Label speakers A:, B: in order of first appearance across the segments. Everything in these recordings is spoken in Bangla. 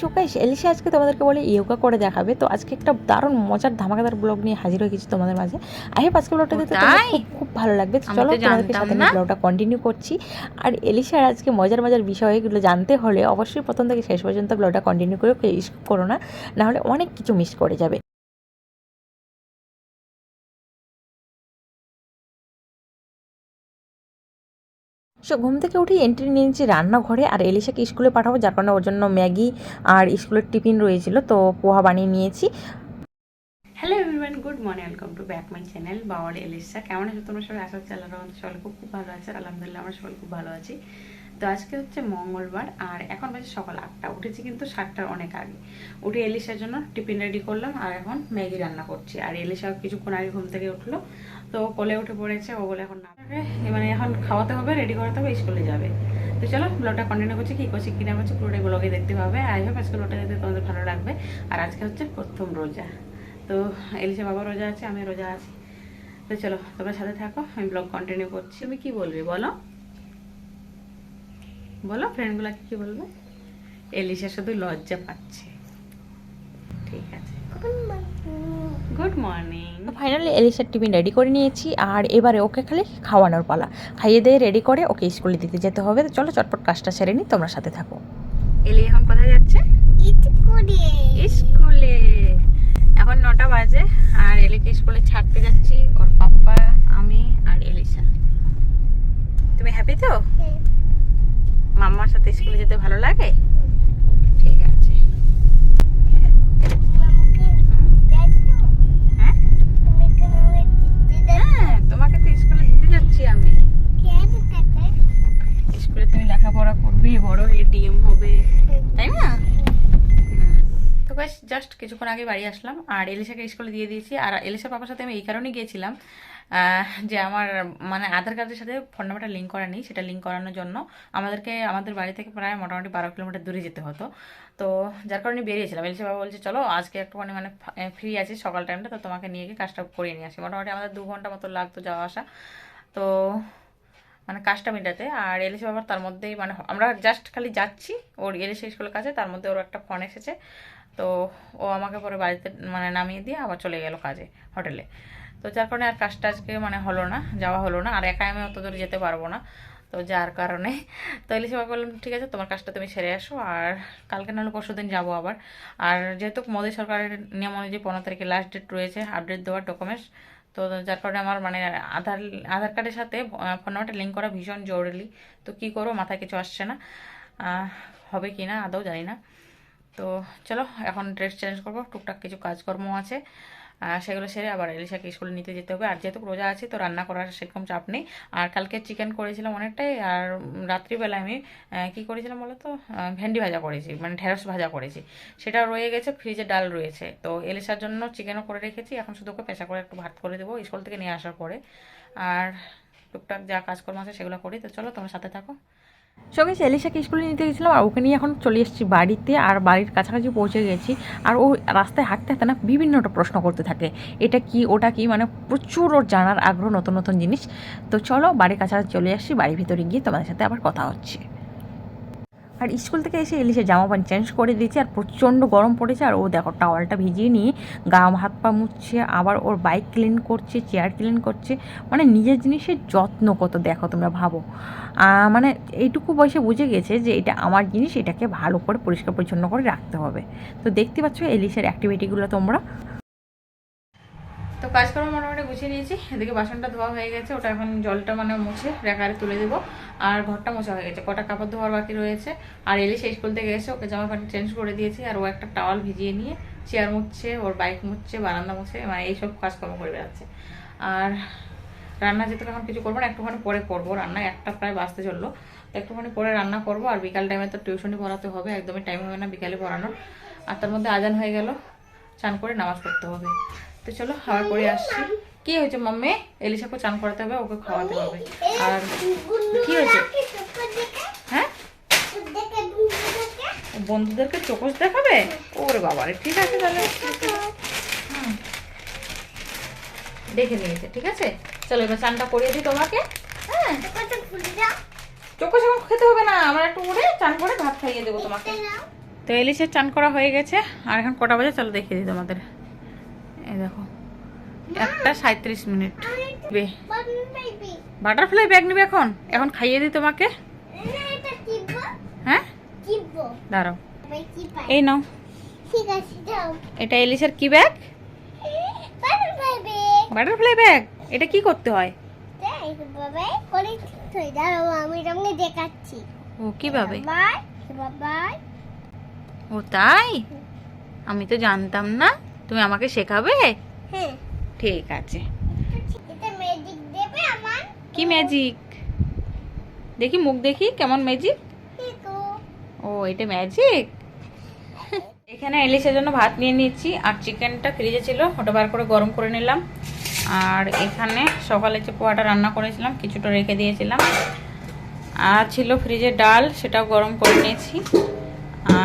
A: সুকাইশ এলিসা আজকে তোমাদেরকে বলে ইয়োগা করে দেখাবে। তো আজকে একটা দারুণ মজার ধামাকাদার ব্লগ নিয়ে হাজির হয়ে গেছি তোমাদের মাঝে। আই হোপ আজকে ব্লগটা দেখতে খুব খুব ভালো লাগবে। তো চলো তোমাদেরকে সাথে
B: আমি
A: ব্লগটা কন্টিনিউ করছি। আর এলিসার আজকে মজার মজার বিষয় এগুলো জানতে হলে অবশ্যই প্রথম থেকে শেষ পর্যন্ত ব্লগটা কন্টিনিউ করে স্কিপ করো না। নাহলে অনেক কিছু মিস করে যাবে। সো ঘুম থেকে উঠে এন্ট্রি নিয়ে নিচ্ছি রান্নাঘরে আর এলিশাকে স্কুলে পাঠাবো, যার কারণে ওর জন্য ম্যাগি আর স্কুলের টিফিন রয়েছিল। তো পোহা বানিয়ে নিয়েছি।
B: Hello everyone good morning welcome to back my channel বাওয়ার Alisha কেমন আছো তোমরা সবাই? আশা করছি আল্লাহ সবাই খুব খুব ভালো আছে, আলহামদুলিল্লাহ আমরা সবাই খুব ভালো আছি। আজকে হচ্ছে মঙ্গলবার, আর এখন বাজে সকাল আটটা। উঠেছি কিন্তু সাতটার অনেক আগে। উঠে এলিশার জন্য টিফিন রেডি করলাম, আর এখন ম্যাগি রান্না করছি। আর এলিশা কিছুক্ষণ আগে ঘুম থেকে উঠল, তো কোলে উঠে পড়েছে, ও বলে এখন না মানে এখন খাওয়াতে হবে, রেডি করাতে হবে, স্কুলে যাবে। তো চলো, ব্লগটা কন্টিনিউ করছি, কী করছি, কী না করছি পুরোটাই ব্লগে দেখতে পাবে। আই হোপ আজকে ব্লগটা দেখতে তোমাদের ভালো লাগবে। আর আজকে হচ্ছে প্রথম রোজা। তো এলিসা বাবা রোজা আছে, আমি রোজা আছি। তো চলো, তোমরা সাথে থাকো, আমি ব্লগ কন্টিনিউ করছি। তুমি কি বলবে, বলো? বলো ফ্রেন্ডগুলোকে কি বলবে? এলিসা শুধু লজ্জা পাচ্ছে। ঠিক আছে। গুড মর্নিং
A: ফাইনালি এলিশার টিফিন রেডি করে নিয়েছি আর এবারে ওকে খালি খাওয়ানোর পালা। খাইয়ে দিয়ে রেডি করে ওকে স্কুলে দিতে যেতে হবে। তো চলো চটপট কাজটা সেরে নিই তোমরা সাথে থাকো।
B: এলি এখন কোথায় যাচ্ছে? স্কুলে এখন নটা বাজে আর এলিকে স্কুলে ছাড়তে যাচ্ছি। ওর পাপ্পা আমি আর এলিসা তুমি হ্যাপি তো? মাম্মার সাথে স্কুলে যেতে ভালো লাগে? ঠিক আছে। হ্যাঁ? হ্যাঁ তোমাকে তো স্কুলে দিতে যাচ্ছি আমি। স্কুলে তুমি লেখাপড়া করবি, বড় হবে। তাই না? তো জাস্ট কিছুক্ষণ আগে বাড়ি আসলাম। আর এলিসাকে স্কুলে দিয়ে দিয়েছি। আর এলিসার পাপার সাথে আমি এই কারণেই গিয়েছিলাম। যে আমার মানে আধার কার্ডের সাথে ফোন নাম্বারটা লিঙ্ক করা নেই, সেটা লিঙ্ক করানোর জন্য আমাদেরকে, আমাদের বাড়ি থেকে প্রায় মোটামুটি বারো কিলোমিটার দূরে যেতে হতো। তো যার কারণে বেরিয়েছিলাম। এলসি বাবা বলছে, চলো, আজকে একটুখানি মানে ফ্রি আছি সকাল টাইমটা তো তোমাকে নিয়ে গিয়ে কাজটা করিয়ে নিয়ে আসি। মোটামুটি আমাদের দু ঘণ্টা মতো লাগতো যাওয়া আসা। তো মানে কাজটা মেটাতে, আর এলিসা বাবার তার মধ্যেই মানে আমরা জাস্ট খালি যাচ্ছি, ওর এলিসা স্কুলের কাছে তার মধ্যে ওর একটা ফোন এসেছে। তো ও আমাকে পরে বাড়িতে মানে নামিয়ে দিয়ে আবার চলে গেল কাজে, হোটেলে। তো যার কারণে আর কাজটা আজকে মানে হলো না, যাওয়া হলো না, আর একা আমি অত দূর যেতে পারব না। তো যার কারণে, তো এলিসা বাবা বললাম ঠিক আছে, তোমার কাজটা তুমি সেরে আসো, আর কালকে নাহলে পরশু দিন যাব আবার। আর যেহেতু মোদী সরকারের নিয়ম অনুযায়ী পনেরো তারিখে লাস্ট ডেট রয়েছে আপডেট দেওয়ার ডকুমেন্টস তো যার কারণে আমার মানে আধার আধার কার্ডের সাথে ফোন নাম্বারটা লিঙ্ক করা ভীষণ জরুরি। তো কী করব, মাথায় কিছু আসছে না। হবে কি না, আদৌ জানি না। তো চলো, এখন ড্রেস চেঞ্জ করব, টুকটাক কিছু কাজকর্ম আছে। সেগুলো সেরে আবার এলিশাকে স্কুলে নিতে যেতে হবে। আর যেহেতু রোজা আছে, তো রান্না করার সেরকম চাপ নেই। আর কালকে চিকেন করেছিলাম অনেকটাই। আর রাত্রিবেলা আমি কি করেছিলাম বলো তো ভেন্ডি ভাজা করেছি মানে ঢেঁড়স ভাজা করেছি। সেটা রয়ে গেছে ফ্রিজে ডাল রয়েছে। তো এলিশার জন্য চিকেনও করে রেখেছি। এখন শুধু ওকে পেশা করে একটু ভাত করে দেবো, স্কুল থেকে নিয়ে আসার পরে। আর টুকটাক যা কাজকর্ম আছে সেগুলো করি। তো চলো, তোমার সাথে থাকো।
A: সঙ্গে এলিশাকে স্কুলে নিতে গেছিলাম আর ওকে নিয়ে এখন চলে এসেছি বাড়িতে আর বাড়ির কাছাকাছি পৌঁছে গেছি। আর ও রাস্তায় হাঁটতে হাঁটতে না বিভিন্নটা প্রশ্ন করতে থাকে। এটা কি, ওটা কি? মানে প্রচুর ওর জানার আগ্রহ নতুন নতুন জিনিস। তো চলো বাড়ির কাছাকাছি চলে আসছি বাড়ির ভিতরে গিয়ে তোমাদের সাথে আবার কথা হচ্ছে। আর স্কুল থেকে এসে এলিশে জামা প্যান্ট চেঞ্জ করে দিয়েছে আর প্রচণ্ড গরম পড়েছে আর ও দেখো টাওয়ালটা ভিজিয়ে নিয়ে গা হাত পা মুছছে, আবার ওর বাইক ক্লিন করছে চেয়ার ক্লিন করছে। মানে নিজের জিনিসের যত্ন কত দেখো তোমরা ভাবো। মানে এইটুকু বয়সে বুঝে গেছে যে এটা আমার জিনিস, এটাকে ভালো করে পরিষ্কার পরিচ্ছন্ন করে রাখতে হবে। তো দেখতে পাচ্ছ এলিশের অ্যাক্টিভিটিগুলো তোমরা
B: তো কাজকর্ম মোটামুটি গুছিয়ে নিয়েছি। এদিকে বাসনটা ধোয়া হয়ে গেছে, ওটা এখন জলটা মানে মুছে রেখারে তুলে দেবো। আর ঘরটা মোছা হয়ে গেছে, কটা কাপড় ধোয়ার বাকি রয়েছে। আর এলি স্কুল থেকে এসে ওকে জামা প্যান্ট চেঞ্জ করে দিয়েছি, আর ও একটা টাওয়াল ভিজিয়ে নিয়ে চেয়ার মুছছে, ওর বাইক মুছছে, বারান্দা মুছছে মানে এইসব কাজকর্ম করে বেড়াচ্ছে। আর রান্না যেহেতু এখন কিছু করব না, একটুখানি পরে করব। রান্না একটা প্রায় বাঁচতে চলল। একটুখানি পরে রান্না করব, আর বিকাল টাইমে তো টিউশনই পড়াতে হবে, একদমই টাইম হবে না বিকালে পড়ানোর। আর তার মধ্যে আজান হয়ে গেল, চান করে নামাজ পড়তে হবে। তো চলো আবার পরে আসছি। কি হয়েছে মাম্মি? এলিশাকে চান করাতে হবে, ওকে খাওয়াতে হবে। আর কি হয়েছে? হ্যাঁ? বন্ধুদেরকে চোখস দেখাবে? ওরে বাবা রে ঠিক আছে তাহলে। দেখে নিয়েছে, ঠিক আছে? চলো এবার চানটা করিয়ে দিই তোমাকে। হ্যাঁ। এখন খেতে হবে না, আমরা একটু উড়ে চান করে ভাত খাইয়ে দেবো তোমাকে। তো এলিশের চান করা হয়ে গেছে, আর এখন কটা বাজে? চলো দেখিয়ে দিই তোমাদের। দেখো। একটা সাঁত্রিশ মিনিট। বাটারফ্লাই ব্যাগ নিবে এখন? এখন খাইয়ে দিই তোমাকে। হ্যাঁ? দাঁড়াও। এই নাও। এটা এলিশের কি ব্যাগ? Butterfly bag. এটা কি করতে হয়?
C: আমি দেখাচ্ছি
B: ও, কীভাবে? ও, তাই? আমি তো জানতাম না। তুমি আমাকে শেখাবে?
C: হ্যাঁ।
B: ঠিক আছে।
C: এটা ম্যাজিক দেবে আমার।
B: কি ম্যাজিক দেখি মুখ দেখি কেমন ম্যাজিক ও এটা ম্যাজিক এখানে ইলিশের জন্য ভাত নিয়ে নিচ্ছি আর চিকেনটা ফ্রিজে ছিল ওটা বার করে গরম করে নিলাম। আর এখানে সকালে যে পোহাটা রান্না করেছিলাম কিছুটা রেখে দিয়েছিলাম। আর ছিল ফ্রিজে ডাল সেটাও গরম করে নিয়েছি।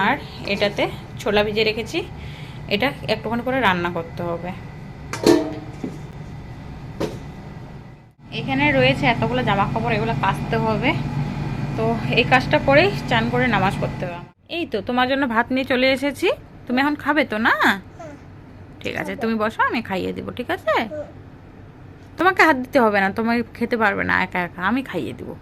B: আর এটাতে ছোলা ভিজে রেখেছি। এটা একটুখানি করে রান্না করতে হবে। এখানে রয়েছে এতগুলো জামা কাপড় এগুলো কাচতে হবে। তো এই কাজটা করেই চান করে নামাজ পড়তে হবে। এই তো তোমার জন্য ভাত নিয়ে চলে এসেছি। তুমি এখন খাবে তো না? ঠিক আছে তুমি বসো আমি খাইয়ে দেবো ঠিক আছে? তোমাকে হাত দিতে হবে না তোমাকে খেতে পারবে না একা একা আমি খাইয়ে দেবো।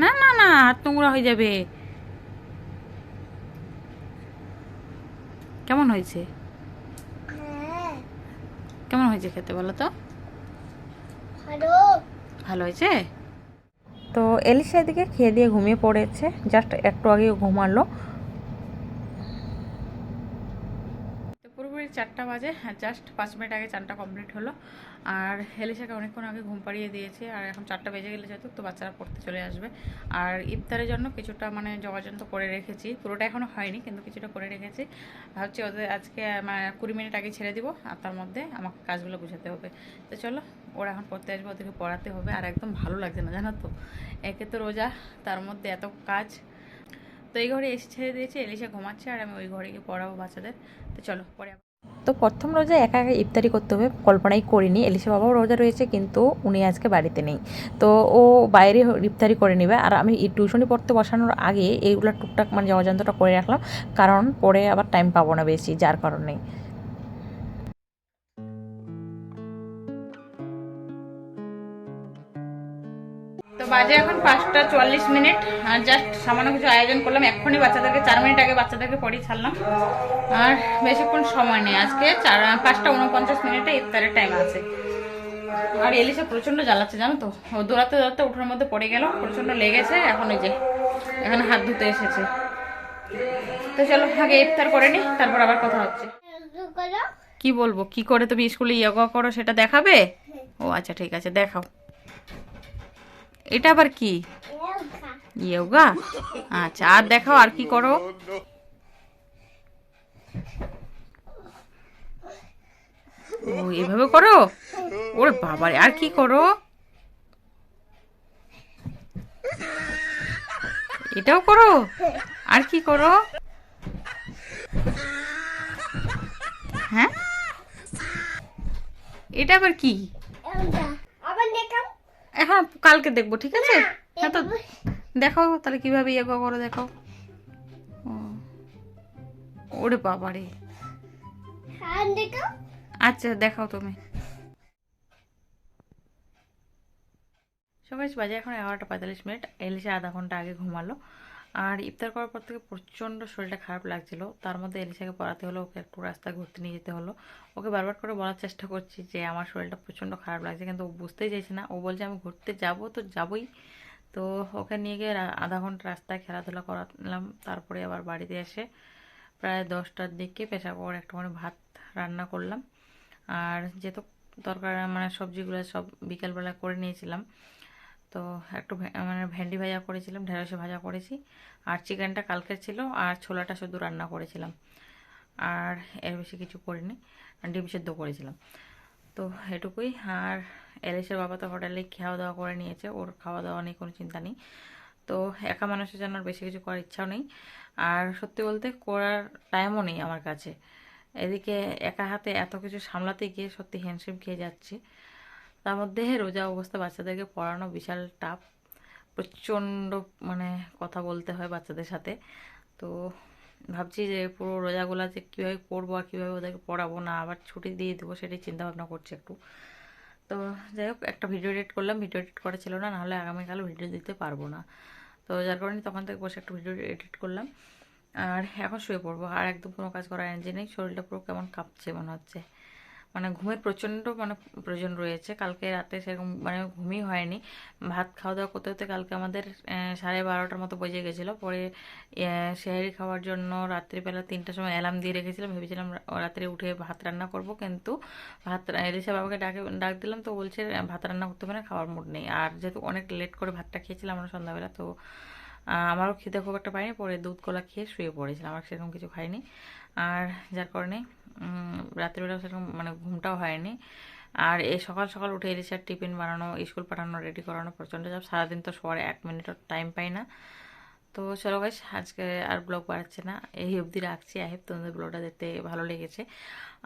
B: না না না হাত নোংরা হয়ে যাবে কেমন হয়েছে?
C: হ্যাঁ
B: কেমন হয়েছে খেতে বলো তো?
C: ভালো।
B: ভালো হয়েছে?
A: তো এলিশা এদিকে খেয়ে দিয়ে ঘুমিয়ে পড়েছে। জাস্ট একটু আগে ঘুমালো
B: তো পুরোপুরি চারটা বাজে জাস্ট পাঁচ মিনিট আগে চানটা কমপ্লিট হলো। আর হেলিসাকে অনেকক্ষণ আগে ঘুম পাড়িয়ে দিয়েছে, আর এখন চারটা বেজে গেলে যেহেতু, তো বাচ্চারা পড়তে চলে আসবে। আর ইফতারের জন্য কিছুটা মানে যোগাযোগ তো করে রেখেছি, পুরোটা এখনও হয়নি, কিন্তু কিছুটা করে রেখেছি। ভাবছি ওদের আজকে মানে কুড়ি মিনিট আগে ছেড়ে দিব, আর তার মধ্যে আমাকে কাজগুলো বুঝাতে হবে। তো চলো, ওরা এখন পড়তে আসবে, ওদেরকে পড়াতে হবে, আর একদম ভালো লাগছে না, জানো তো? একে তো রোজা, তার মধ্যে এত কাজ। তো এই ঘরে এসে ছেড়ে দিয়েছি, এলিশা ঘুমাচ্ছে, আর আমি ওই ঘরে গিয়ে পড়াবো বাচ্চাদের। তো চলো, পরে
A: তো প্রথম রোজা একা একা ইফতারি করতে হবে, কল্পনাই করিনি। এলিশা বাবাও রোজা রয়েছে, কিন্তু উনি আজকে বাড়িতে নেই। তো ও বাইরে ইফতারি করে নেবে। আর আমি টিউশনি পড়তে বসানোর আগে এইগুলো টুকটাক মানে অজান্তটা করে রাখলাম, কারণ পরে আবার টাইম পাবো না বেশি, যার কারণে।
B: বাজে এখন পাঁচটা চুয়াল্লিশ মিনিট। আর জাস্ট সামান্য কিছু আয়োজন করলাম। এক্ষুনি বাচ্চাদেরকে চার মিনিট আগে বাচ্চাদেরকে পড়িয়ে ছাড়লাম। আর বেশিক্ষণ সময় নেই। আজকে চার পাঁচটা উনপঞ্চাশ মিনিটে ইফতারের টাইম আছে। আর এলিসা প্রচণ্ড জ্বালাচ্ছে জানো তো? ও দৌড়াতে দৌড়াতে উঠোর মধ্যে পড়ে গেল প্রচণ্ড লেগেছে। এখন ওই যে এখানে হাত ধুতে এসেছে। তো চলো আগে ইফতার করে নি তারপর আবার কথা হচ্ছে। কি বলব? কি করে তুমি স্কুলে ইয়োগা করো সেটা দেখাবে? ও আচ্ছা ঠিক আছে দেখাও। এটা আবার কি? ইয়োগা? আচ্ছা আর দেখাও, আর কি করো? ও, এভাবে করো? ওর বাবারে, আর কি করো? এটাও করো? আর কি করো? হ্যাঁ? এটা আবার কি
C: এলকা আবার দেখাও
B: এখন কালকে দেখব ঠিক আছে? হ্যাঁ তো দেখাও তাহলে কীভাবে ইয়ে করো দেখাও। ওরে
C: বাবা রে
B: আচ্ছা দেখাও তুমি। সবাই বাজে এখন এগারোটা পঁয়তাল্লিশ মিনিট। এলিশা আধা ঘণ্টা আগে ঘুমালো। আর ইফতার করার পর থেকে প্রচণ্ড শরীরটা খারাপ লাগছিল। তার মধ্যে এলিশাকে পড়াতে হলো, ওকে একটু রাস্তা ঘুরতে নিয়ে যেতে হলো। ওকে বারবার করে বলার চেষ্টা করছি যে, আমার শরীরটা প্রচণ্ড খারাপ লাগছে। কিন্তু ও বুঝতেই চাইছে না। ও বলছে, আমি ঘুরতে যাব তো যাবই। তো ওকে নিয়ে গিয়ে আধা ঘণ্টা রাস্তায় খেলাধুলা করালাম। তারপরে আবার বাড়িতে এসে প্রায় দশটার দিকে পেশা করে একটুখানি ভাত রান্না করলাম। আর যেহেতু তরকারি মানে সবজিগুলো সব বিকেলবেলা করে নিয়েছিলাম তো একটু মানে ভেন্ডি ভাজা করেছিলাম, ঢেঁড়সে ভাজা করেছি। আর চিকেনটা কালকের ছিল, আর ছোলাটা শুধু রান্না করেছিলাম। আর এর বেশি কিছু করিনি, ডিম সেদ্ধ করেছিলাম। তো এটুকুই, আর এলিশের বাবা তো হোটেলে খাওয়া দাওয়া করে নিয়েছে, ওর খাওয়া দাওয়া নিয়ে কোনো চিন্তা নেই। তো একা মানুষের জন্য বেশি কিছু করার ইচ্ছাও নেই। আর সত্যি বলতে করার টাইমও নেই আমার কাছে। এদিকে একা হাতে এত কিছু সামলাতে গিয়ে সত্যি হ্যান্ডশেপ খেয়ে যাচ্ছি। তার মধ্যে রোজা অবস্থা বাচ্চাদেরকে পড়ানো বিশাল টাফ
A: প্রচণ্ড মানে কথা বলতে হয় বাচ্চাদের সাথে। তো ভাবছি যে পুরো রোজাগুলা যে কীভাবে করব আর কীভাবে ওদেরকে পড়াবো না, আবার ছুটি দিয়ে দেবো সেটাই চিন্তা ভাবনা করছি একটু। তো যাই হোক, একটা ভিডিও এডিট করলাম ভিডিও এডিট করা ছিল না, নাহলে আগামীকাল ভিডিও দিতে পারব না। তো যার কারণে তখন থেকে বসে একটা ভিডিও এডিট করলাম। আর এখন শুয়ে পড়ব, আর একদম কোনো কাজ করার এনার্জি নেই, শরীরটা পুরো কেমন কাঁপছে মনে হচ্ছে। মানে ঘুমের প্রচণ্ড মানে প্রয়োজন রয়েছে। কালকে রাতে সেরকম মানে ঘুমই হয়নি। ভাত খাওয়া দাওয়া করতে করতে কালকে আমাদের সাড়ে বারোটার মতো বেজে গেছিল। পরে সেহারি খাওয়ার জন্য রাত্রিবেলা তিনটার সময় অ্যালার্ম দিয়ে রেখেছিলাম। ভেবেছিলাম রাত্রে উঠে ভাত রান্না করব, কিন্তু ভাত এলিসা বাবাকে ডাকে, ডাক দিলাম তো বলছে, ভাত রান্না করতে হবে না, খাওয়ার মুড নেই। আর যেহেতু অনেক লেট করে ভাতটা খেয়েছিলাম আমরা সন্ধ্যাবেলা, তো আমারও খিদে খুব একটা পাইনি পরে দুধ কলা খেয়ে শুয়ে পড়েছিলাম আমার সেরকম কিছু খাইনি। আর যার কারণে উম, রাত্রিবেলা সেরকম মানে ঘুমটাও হয়নি। আর এই সকাল সকাল উঠে এলিসার টিফিন বানানো স্কুল পাঠানো রেডি করানো প্রচণ্ড চাপ সারাদিন তো শোয়ার এক মিনিটও টাইম পাই না। তো চলো গাইস আজকে আর ব্লগ বাড়াচ্ছে না এই অবধি রাখছি। আই হোপ তোমাদের ব্লগটা দেখতে ভালো লেগেছে।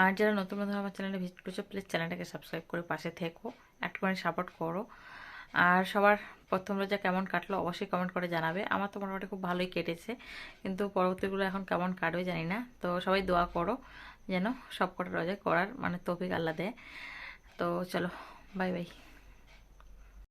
A: আর যারা নতুন নতুন আমার চ্যানেলে ভিজিট করছ প্লিজ চ্যানেলটাকে সাবস্ক্রাইব করে পাশে থেকো একটুখানি সাপোর্ট করো। আর সবার প্রথম রোজা কেমন কাটলো অবশ্যই কমেন্ট করে জানাবে। আমার তো মোটামুটি খুব ভালোই কেটেছে, কিন্তু পরবর্তীগুলো এখন কেমন কাটবে জানি না। তো সবাই দোয়া করো যেন সব কটা রোজা করার মানে তৌফিক আল্লাহ দেয়। তো চলো বাই বাই